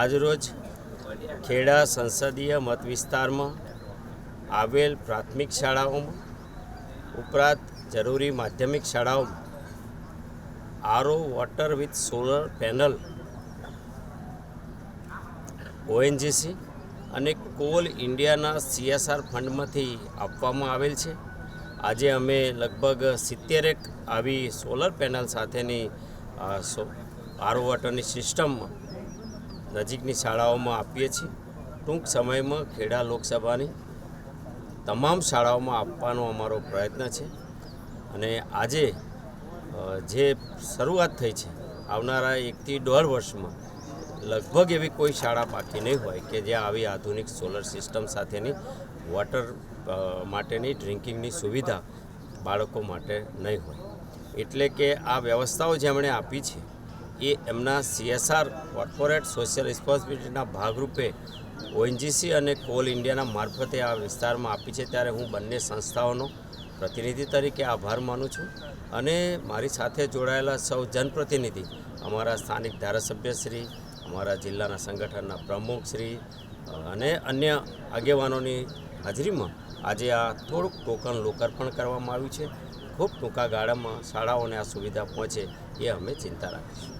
આજરોજ ખેડા સંસદીય મત વિસ્તારમાં આવેલ પ્રાથમિક શાળાઓમાં ઉપરાંત જરૂરી માધ્યમિક શાળાઓમાં RO water with solar panel, ONGC અને કોલ ઇન્ડિયાના સીએસઆર ફંડમાંથી આપવામાં આવેલ છે. આજે અમે લગભગ સિત્તેરેક આવી સોલર પેનલ સાથેની આરો વોટરની સિસ્ટમ નજીકની શાળાઓમાં આપીએ છીએ. ટૂંક સમયમાં ખેડા લોકસભાની તમામ શાળાઓમાં આપવાનો અમારો પ્રયત્ન છે. અને આજે જે શરૂઆત થઈ છે, આવનારા એકથી દોઢ વર્ષમાં લગભગ એવી કોઈ શાળા બાકી નહીં હોય કે જ્યાં આવી આધુનિક સોલર સિસ્ટમ સાથેની વોટર માટેની ડ્રિંકિંગની સુવિધા બાળકો માટે નહીં હોય. એટલે કે આ વ્યવસ્થાઓ જેમણે આપી છે એ એમના સીએસઆર કોર્પોરેટ સોશિયલ રિસ્પોન્સિબિલિટીના ભાગરૂપે ઓએનજીસી અને કોલ ઇન્ડિયાના મારફતે આ વિસ્તારમાં આપી છે. ત્યારે હું બંને સંસ્થાઓનો પ્રતિનિધિ તરીકે આભાર માનું છું અને મારી સાથે જોડાયેલા સૌ જનપ્રતિનિધિ અમારા સ્થાનિક ધારાસભ્યશ્રી અમારા જિલ્લાના સંગઠનના પ્રમુખશ્રી અને અન્ય આગેવાનોની હાજરીમાં આજે આ થોડુંક ટોકન લોકાર્પણ કરવામાં આવ્યું છે. ખૂબ ટૂંકા ગાળામાં શાળાઓને આ સુવિધા પહોંચે એ અમે ચિંતા રાખીશું.